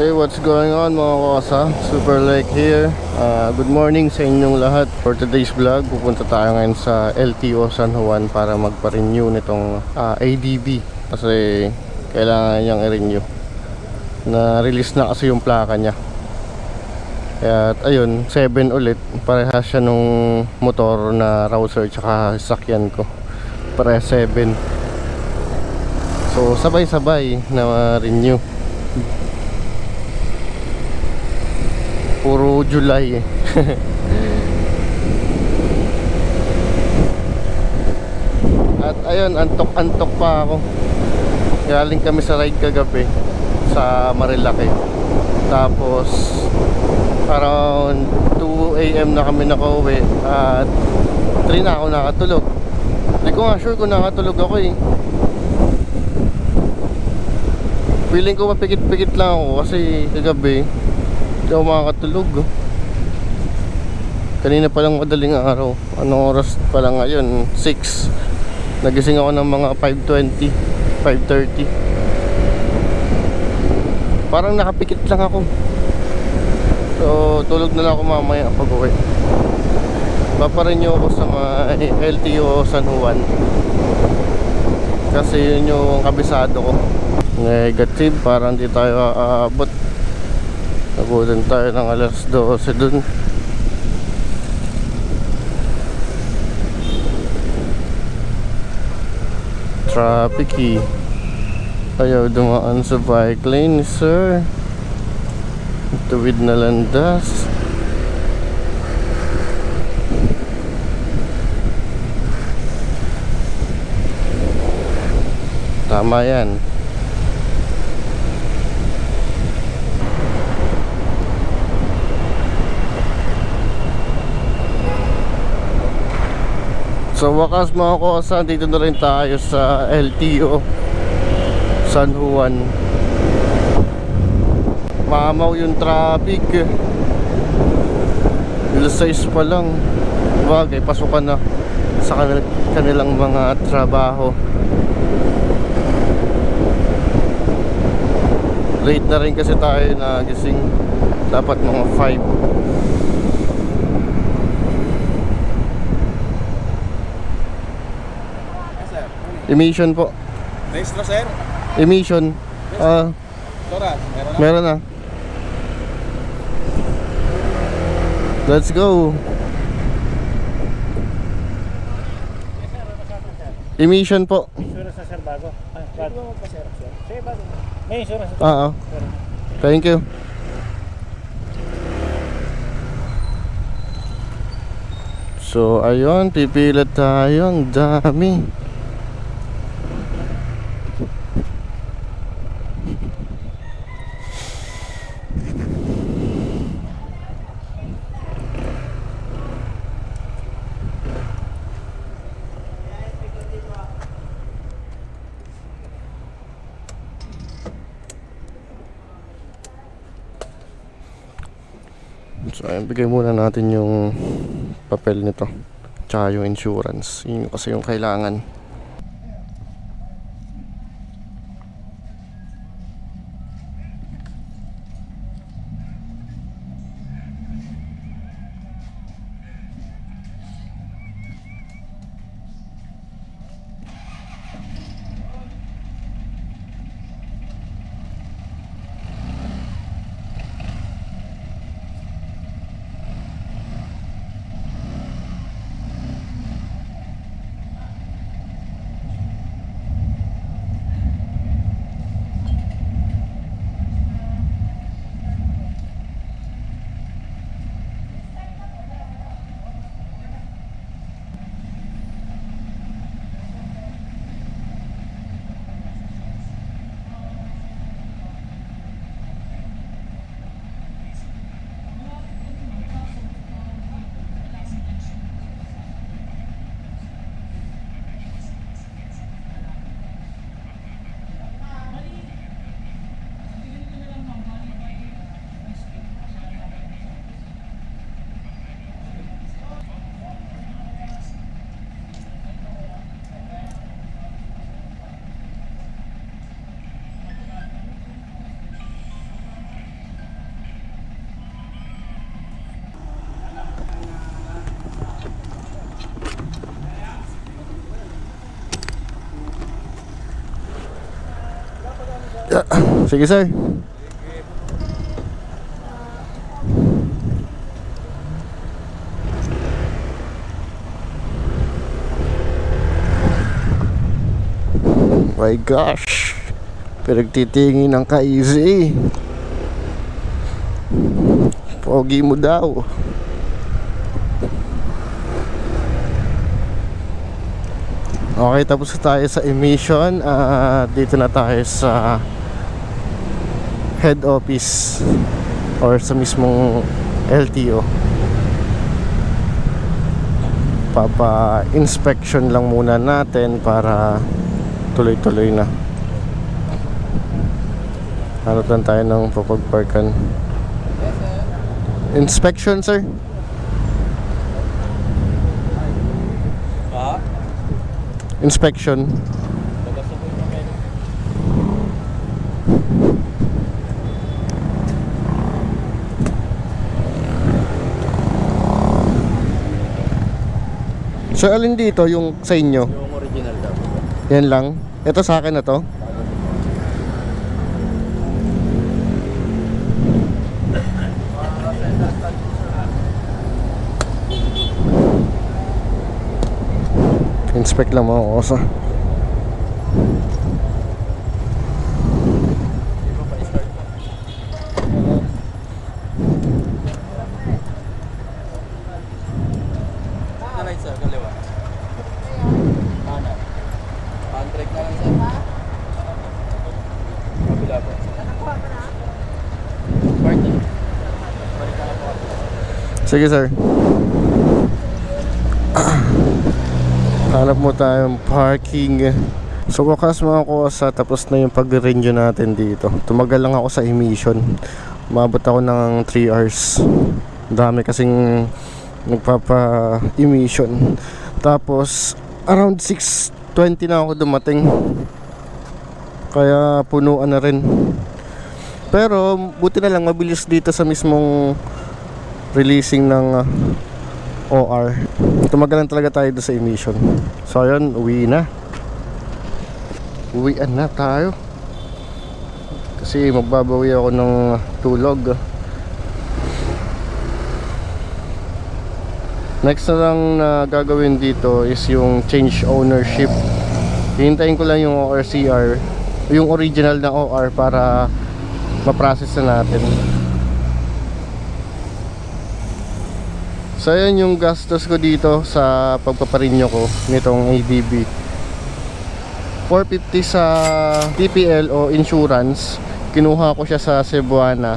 Hey, what's going on mga kasa? Super Lake here. Ah, good morning sa inyong lahat. For today's vlog, pupunta tayo ngayon sa LTO San Juan para magpa-renew nitong ah, ADB. Kasi kailangan niyang i-renew. Na-release na kasi yung plaka niya. Kaya at ayun, 7 ulit. Parehas siya nung motor na rouser tsaka sakyan ko. Parehas 7. So sabay-sabay na renew. Puro July eh. At ayun, antok-antok pa ako. Galing kami sa ride kagabi sa Marilaki. Tapos around 2 a.m. na kami nakauwi at 3 na ako nakatulog. Hindi ko nga sure kung nakatulog ako eh. Feeling ko mapikit-pikit lang ako kasi kagabi hindi ako makakatulog. oh. Kanina pa lang madaling araw. Anong oras pa lang ngayon? 6. Nagising ako ng mga 5.20, 5.30. Parang nakapikit lang ako. So, tulog na lang ako mamaya pag uwi. Paparenew ako sa mga LTO San Juan. Kasi yun yung kabisado ko. Negative, parang di tayo aabot. Nabutan tayo ng alas 12 dun. Traffic eh. Ayaw dumaan sa bike lane, sir. Tuwid na landas. Tama yan. Sa wakas mga kosa, dito na rin tayo sa LTO San Juan. Mamaw yung traffic. Alas 6 pa lang. Bagay, pasukan na sa kanil- kanilang mga trabaho. Late na rin kasi tayo nagising. Dapat mga 5 Emission po Extra, sir. Emission Ah, Toras, meron na. meron na Let's go Emission po Insurance na sir bago. Ah, bago. Sige, bago. May insurance. Oo Thank you So ayun, pipila tayo Ang dami So ayun, bigay muna natin yung papel nito. Tsaka yung insurance. Yun kasi yung kailangan Sige sir. My gosh. Pinagtitingin ng ka-easy. Pogi mo daw. Okay, tapos tayo sa emission. Ah, dito na tayo sa head office or sa mismong LTO. Papa-inspection lang muna natin para tuloy-tuloy na. Hanap lang tayo ng papagparkan. Inspection, sir? Inspection. So, alin dito yung sa inyo? Yung original daw. Yan lang. Ito sa akin na to. Inspect lang mga kosa. Na right sir, kaliwa. Kanan. Handbrake na lang sir. Kabila po. Parking. Balik na lang po. Sige sir. Hanap mo tayong parking. So wakas mga kosa, tapos na yung pag-renew natin dito. Tumagal lang ako sa emission. Umabot ako ng 3 hours. Dami kasing nagpapa-emission. Tapos around 6.20 na ako dumating. Kaya punuan na rin. Pero buti na lang mabilis dito sa mismong releasing ng uh, OR. Tumagalan talaga tayo sa emission. So ayun, uwi na. Uwian na tayo. Kasi magbabawi ako ng tulog. Next na lang na gagawin dito is yung change ownership. Hihintayin ko lang yung ORCR, yung original na OR para ma-process na natin. So yan yung gastos ko dito sa pagpaparinyo ko nitong ADB 450 sa TPL o insurance. Kinuha ko siya sa Cebuana.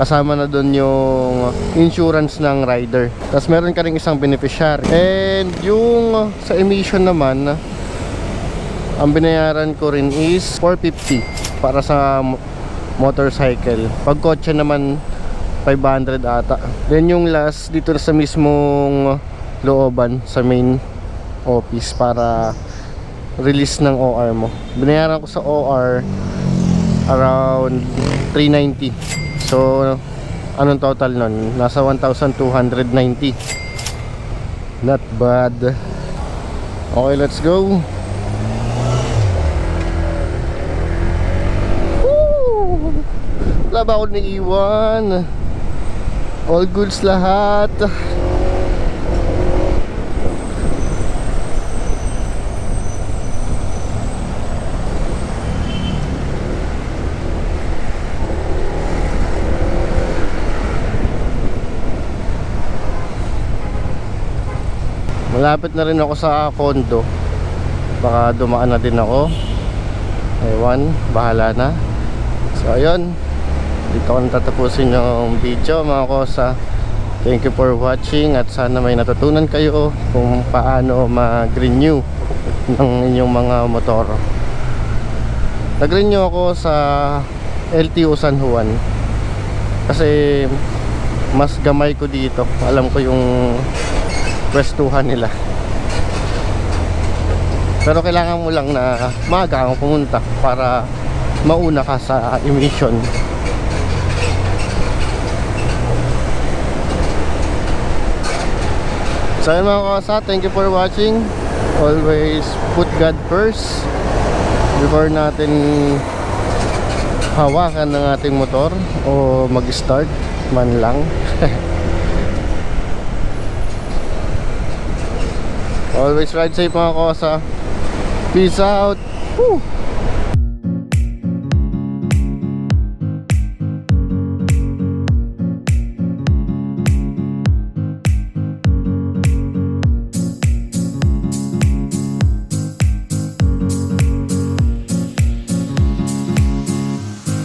Kasama na doon yung insurance ng rider. Tapos meron ka rin isang beneficiary. And yung sa emission naman Ang binayaran ko rin is 450 Para sa mo- motorcycle. Pag kotse naman 500 ata. Then yung last dito sa mismong looban sa main office para release ng OR mo. Binayaran ko sa OR around 390. So anong total nun? Nasa 1,290. Not bad. Okay, let's go. Woo! Wala ba ako naiiwan? All goods lahat. Malapit na rin ako sa condo. Baka dumaan na din ako. Ewan, bahala na. So ayun, dito ko natatapusin yung video mga kosa. Thank you for watching at sana may natutunan kayo kung paano mag-renew ng inyong mga motor. Nag-renew ako sa LTO San Juan kasi mas gamay ko dito. Alam ko yung pwestuhan nila. Pero kailangan mo lang na maaga kang pumunta para mauna ka sa emission. So mga kasa, thank you for watching. Always put God first before natin hawakan ng ating motor o mag-start man lang. Always ride safe mga kosa. Peace out. Woo!